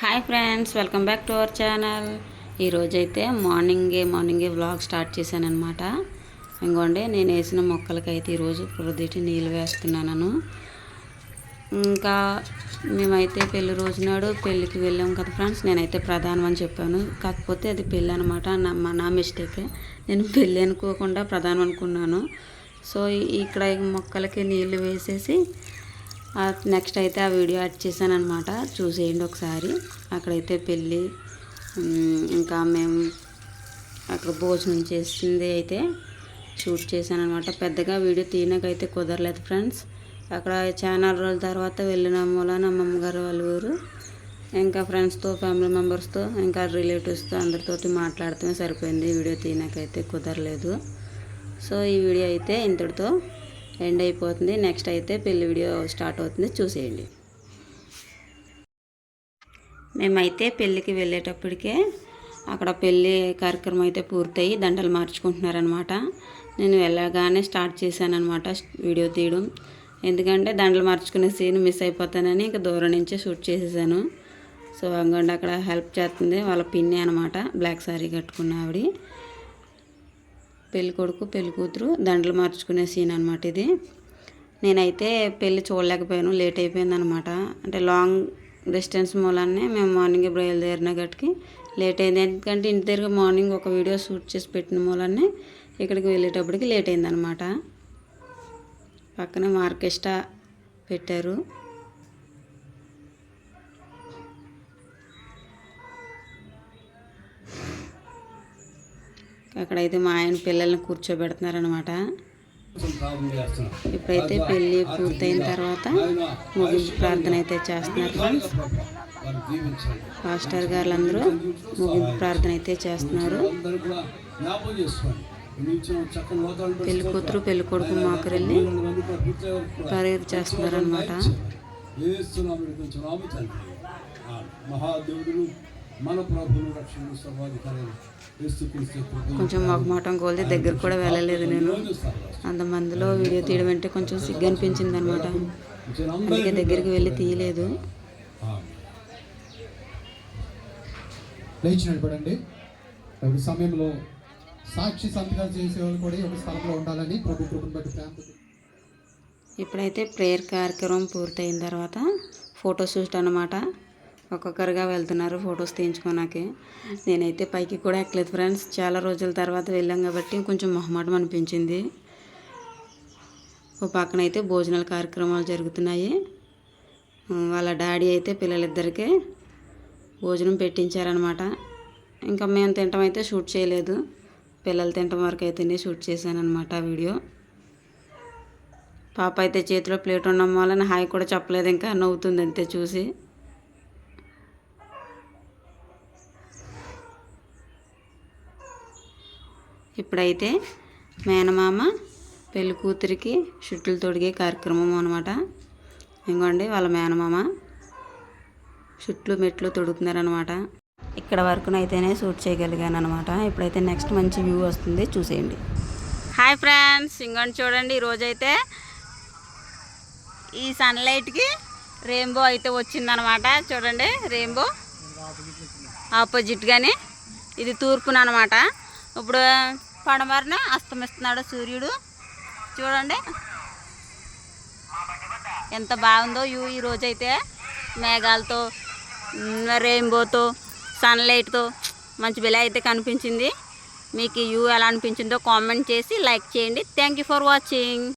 Hi friends welcome back to our channel. ఈరోజైతే మార్నింగే మార్నింగే వ్లాగ్ స్టార్ట్ చేశాను అనమాట ఇంకోండి నేను వేసిన మొక్కలకైతే ఈరోజు ప్రొద్దుటి నీళ్ళు వేస్తున్నాను ఇంకా మేమైతే పెళ్ళి రోజు నాడు పెళ్ళికి వెళ్ళాం కదా ఫ్రెండ్స్ నేనైతే ప్రధానం అని చెప్పాను. కాకపోతే అది పెళ్ళి అనమాట నా మా నా మిస్టేక్. నేను పెళ్ళి అనుకోకుండా ప్రధానం అనుకున్నాను. సో ఇక్కడ మొక్కలకి నీళ్ళు వేసేసి నెక్స్ట్ అయితే ఆ వీడియో యాడ్ చేశాను అనమాట చూసేయండి ఒకసారి. అక్కడైతే పెళ్ళి ఇంకా మేము అక్కడ భోజనం చేసింది అయితే షూట్ చేశాను అనమాట పెద్దగా వీడియో తీయనకైతే కుదరలేదు ఫ్రెండ్స్. అక్కడ చాలా రోజుల తర్వాత వెళ్ళిన మూలన అమ్మమ్మ గారు వాళ్ళ ఊరు ఇంకా ఫ్రెండ్స్తో ఫ్యామిలీ మెంబర్స్తో ఇంకా రిలేటివ్స్తో అందరితోటి మాట్లాడటమే సరిపోయింది. వీడియో తీయనకైతే కుదరలేదు. సో ఈ వీడియో అయితే ఇంతటితో ఎండ్ అయిపోతుంది నెక్స్ట్ అయితే పెళ్ళి వీడియో స్టార్ట్ అవుతుంది. చూసేయండి. మేమైతే పెళ్ళికి వెళ్ళేటప్పటికే అక్కడ పెళ్ళి కార్యక్రమం అయితే పూర్తయి దండలు మార్చుకుంటున్నారనమాట నేను వెళ్ళగానే స్టార్ట్ చేశానమాట వీడియో తీయడం. ఎందుకంటే దండలు మార్చుకునే సీన్ మిస్ అయిపోతానని ఇంకా దూరం నుంచే షూట్ చేసేసాను. సో అంగండి అక్కడ హెల్ప్ చేస్తుంది. వాళ్ళ పిన్ని అనమాట బ్లాక్ సారీ కట్టుకున్న ఆవిడ. పెళ్ళి కొడుకు పెళ్ళి కూతురు దండలు మార్చుకునే సీన్ అనమాట ఇది. నేనైతే పెళ్ళి చూడలేకపోయాను లేట్ అయిపోయింది అనమాట అంటే లాంగ్ డిస్టెన్స్ మూలాన్నే మేము మార్నింగ్ బయలుదేరిన గట్టికి లేట్ అయింది. ఎందుకంటే ఇంటి దగ్గర మార్నింగ్ ఒక వీడియో షూట్ చేసి పెట్టిన మూలానే ఇక్కడికి వెళ్ళేటప్పటికి లేట్ అయిందనమాట పక్కనే పక్కన పెట్టారు. అక్కడైతే మా ఆయన పిల్లల్ని కూర్చోబెడుతున్నారనమాట ఇప్పుడైతే పెళ్ళి పూర్తయిన తర్వాత ముగింపు ప్రార్థన అయితే చేస్తున్నారు ఫ్రెండ్స్ పాస్టర్ గారు అందరూ ముగింపు ప్రార్థన అయితే చేస్తున్నారు. పెళ్ళి కూతురు పెళ్ళి కొడుకు మాకరెళ్ళి ప్రేయర్ చేస్తున్నారు అనమాట మహాదేవుడు మన ప్రభువును రక్షణ సర్వాధికారి కొంచెం మొగమాటం కోల్ది దగ్గర కూడా వెళ్ళలేదు నేను. అంతమందిలో వీడియో తీయడం అంటే కొంచెం సిగ్గు అనిపించింది అనమాట అందుకే దగ్గరికి వెళ్ళి తీయలేదు. లేచి నిలబడండి ఒక సమయంలో సాక్షి సంతకాలు చేసేవాళ్ళు కూడా ఒక స్థలంలో ఉండాలని ప్రభు కృపను బట్టి ప్రేమతో ఇప్పుడైతే ప్రేయర్ కార్యక్రమం పూర్తయిన తర్వాత ఫోటో షూట్ అనమాట ఒక్కొక్కరుగా వెళ్తున్నారు ఫొటోస్ తీయించుకోనాకే. నేనైతే పైకి కూడా ఎక్కలేదు ఫ్రెండ్స్. చాలా రోజుల తర్వాత వెళ్ళాం కాబట్టి కొంచెం మొహమాటం అనిపించింది. ఓ పక్కన అయితే భోజనాల కార్యక్రమాలు జరుగుతున్నాయి. వాళ్ళ డాడీ అయితే పిల్లలిద్దరికీ భోజనం పెట్టించారనమాట. ఇంకా మేము తినటం అయితే షూట్ చేయలేదు. పిల్లలు తినటం వరకు అయితేనే షూట్ చేశాను అనమాట వీడియో. పాప అయితే చేతిలో ప్లేట్ ఉండడం వల్ల హాయ్ కూడా చెప్పలేదు. ఇంకా నవ్వుతుంది అంతే చూసి. ఇప్పుడైతే మేనమామ పెళ్ళి కూతురికి షుట్లు తొడిగే కార్యక్రమం అనమాట ఇంకోండి వాళ్ళ మేనమామ షుట్లు మెట్లు తొడుగుతున్నారనమాట ఇక్కడ వరకునైతేనే షూట్ చేయగలిగాను అనమాట ఇప్పుడైతే నెక్స్ట్ మంచి వ్యూ వస్తుంది చూసేయండి. హాయ్ ఫ్రెండ్స్ ఇంకోండి చూడండి ఈరోజైతే ఈ సన్లైట్కి రెయిన్బో అయితే వచ్చిందనమాట చూడండి రెయిన్బో ఆపోజిట్గానే ఇది తూర్పున అనమాట ఇప్పుడు పడమరన అస్తమిస్తున్నాడు సూర్యుడు. చూడండి. ఎంత బాగుందో యూ ఈ రోజైతే. మేఘాలతో రెయిన్బోతో సన్లైట్తో మంచి బిల అయితే కనిపించింది. మీకు యూ ఎలా అనిపించిందో కామెంట్ చేసి లైక్ చేయండి. Thank you for watching